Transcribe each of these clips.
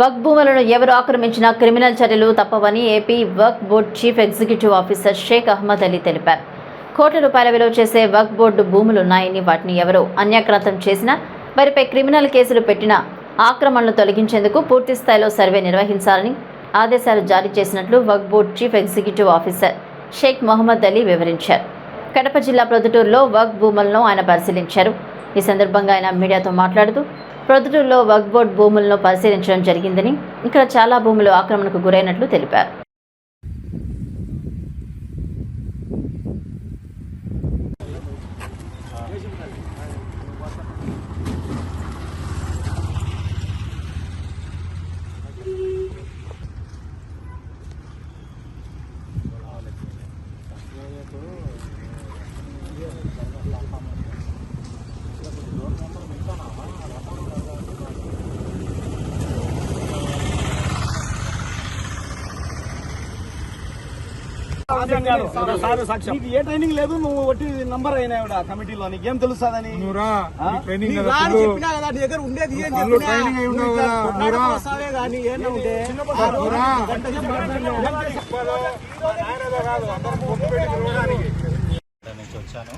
వక్ భూములను ఎవరు ఆక్రమించినా క్రిమినల్ చర్యలు తప్పవని AP Waqf board chief executive officer Sheikh Ahmad Ali తెలిపారు. కోట్ల రూపాయల విలువ చేసే వక్ బోర్డు భూములున్నాయని వాటిని ఎవరు అన్యాక్రాంతం చేసినా వారిపై క్రిమినల్ కేసులు పెట్టిన ఆక్రమణలు తొలగించేందుకు పూర్తి స్థాయిలో సర్వే నిర్వహించాలని ఆదేశాలు జారీ చేసినట్లు Waqf board chief executive officer Sheikh Mohammed Ali వివరించారు. కడప జిల్లా ప్రొద్దుటూరులో వక్ భూములను ఆయన పరిశీలించారు. ఈ సందర్భంగా ఆయన మీడియాతో మాట్లాడుతూ ప్రొద్దుటూరులో వక్బోర్డ్ భూములను పరిశీలించడం జరిగిందని ఇక్కడ చాలా భూములు ఆక్రమణకు గురైనట్లు తెలిపారు. నీకు ఏ ట్రైనింగ్ లేదు నువ్వు ఒట్టి నంబర్ అయినా కమిటీలో. నీకేం తెలుస్తుందని? దగ్గర ఉండేది వచ్చాను.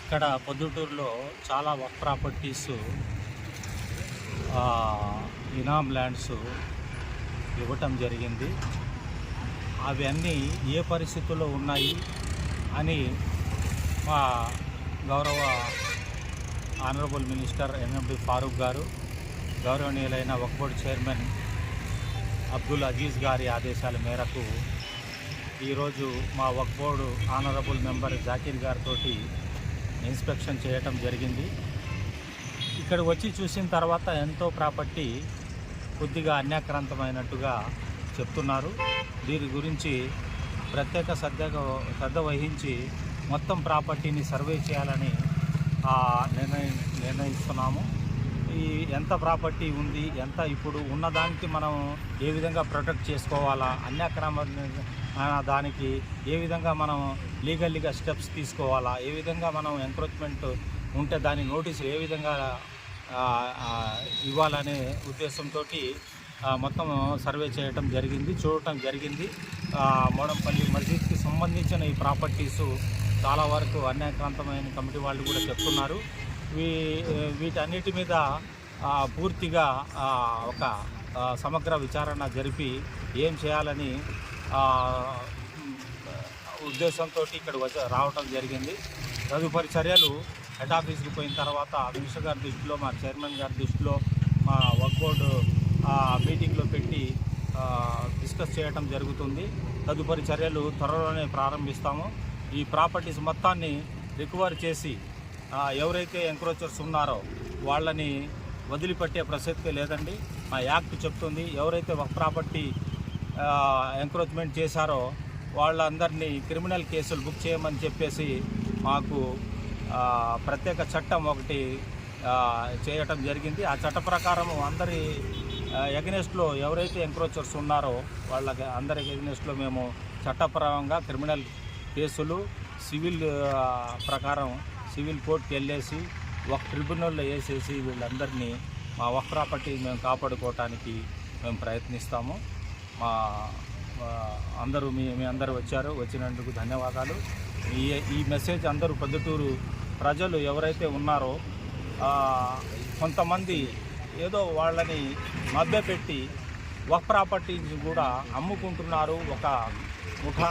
ఇక్కడ పొద్దుటూరులో చాలా వర్క్ ప్రాపర్టీస్ ఇనామ్ ల్యాండ్స్ ఇవ్వటం జరిగింది. అవన్నీ ఏ పరిస్థితుల్లో ఉన్నాయి అని మా గౌరవ ఆనరబుల్ మినిస్టర్ ఎన్ఎండి ఫారూక్ గారు గౌరవనీయులైన వక్బోర్డ్ చైర్మన్ అబ్దుల్ అజీజ్ గారి ఆదేశాల మేరకు ఈరోజు మా వక్బోర్డు ఆనరబుల్ మెంబర్ జాకీర్ గారితో ఇన్స్పెక్షన్ చేయటం జరిగింది. ఇక్కడ వచ్చి చూసిన తర్వాత ఎంతో ప్రాపర్టీ కొద్దిగా అన్యాక్రాంతమైనట్టుగా చెప్తున్నారు. దీని గురించి ప్రత్యేక శ్రద్ధగా శ్రద్ధ వహించి మొత్తం ప్రాపర్టీని సర్వే చేయాలని నిర్ణయం నిర్ణయి నిర్ణయిస్తున్నాము. ఈ ఎంత ప్రాపర్టీ ఉంది ఎంత ఇప్పుడు ఉన్నదానికి మనం ఏ విధంగా ప్రొటెక్ట్ చేసుకోవాలా అన్యాక్రమ దానికి ఏ విధంగా మనం లీగల్లీగా స్టెప్స్ తీసుకోవాలా ఏ విధంగా మనం ఎంక్రోచ్మెంట్ ఉంటే దాని నోటీసు ఏ విధంగా ఇవ్వాలనే ఉద్దేశంతో మొత్తం సర్వే చేయటం జరిగింది చూడటం జరిగింది. మోడంపల్లి మస్జిద్కి సంబంధించిన ఈ ప్రాపర్టీస్ చాలా వరకు అన్యాక్రాంతమైన కమిటీ వాళ్ళు కూడా చెప్తున్నారు. వీ వీటన్నిటి మీద పూర్తిగా ఒక సమగ్ర విచారణ జరిపి ఏం చేయాలని ఉద్దేశంతో ఇక్కడ వచ్చి రావటం జరిగింది. తదుపరి చర్యలు హెడ్ ఆఫీస్కి పోయిన తర్వాత మినిస్టర్ గారి దృష్టిలో మా చైర్మన్ గారి దృష్టిలో మా వర్క్ బోర్డు మీటింగ్లో పెట్టి డిస్కస్ చేయటం జరుగుతుంది. తదుపరి చర్యలు త్వరలోనే ప్రారంభిస్తాము. ఈ ప్రాపర్టీస్ మొత్తాన్ని రికవర్ చేసి ఎవరైతే ఎంక్రోచర్స్ ఉన్నారో వాళ్ళని వదిలిపెట్టే ప్రసక్తి లేదండి. మా యాక్ట్ చెప్తుంది ఎవరైతే ఒక ప్రాపర్టీ ఎంక్రోచ్మెంట్ చేశారో వాళ్ళందరినీ క్రిమినల్ కేసులు బుక్ చేయమని చెప్పేసి మాకు ప్రత్యేక చట్టం ఒకటి చేయటం జరిగింది. ఆ చట్ట ప్రకారం అందరి ఎగనెస్ట్లో ఎవరైతే ఎంక్రోచర్స్ ఉన్నారో వాళ్ళకి అందరి ఎగనెస్ట్లో మేము చట్టపరంగా క్రిమినల్ కేసులు సివిల్ ప్రకారం సివిల్ కోర్టుకి వెళ్ళేసి ఒక ట్రిబ్యునల్లో వేసేసి వీళ్ళందరినీ మా ఒక ప్రాపర్టీ మేము కాపాడుకోవటానికి మేము ప్రయత్నిస్తాము. మా అందరూ మీ మీ అందరూ వచ్చారు వచ్చినందుకు ధన్యవాదాలు. ఈ ఈ మెసేజ్ అందరూ పొద్దుటూరు ప్రజలు ఎవరైతే ఉన్నారో కొంతమంది ఏదో వాళ్ళని మభ్యపెట్టి ఒక ప్రాపర్టీని కూడా అమ్ముకుంటున్నారు ఒక ముఖా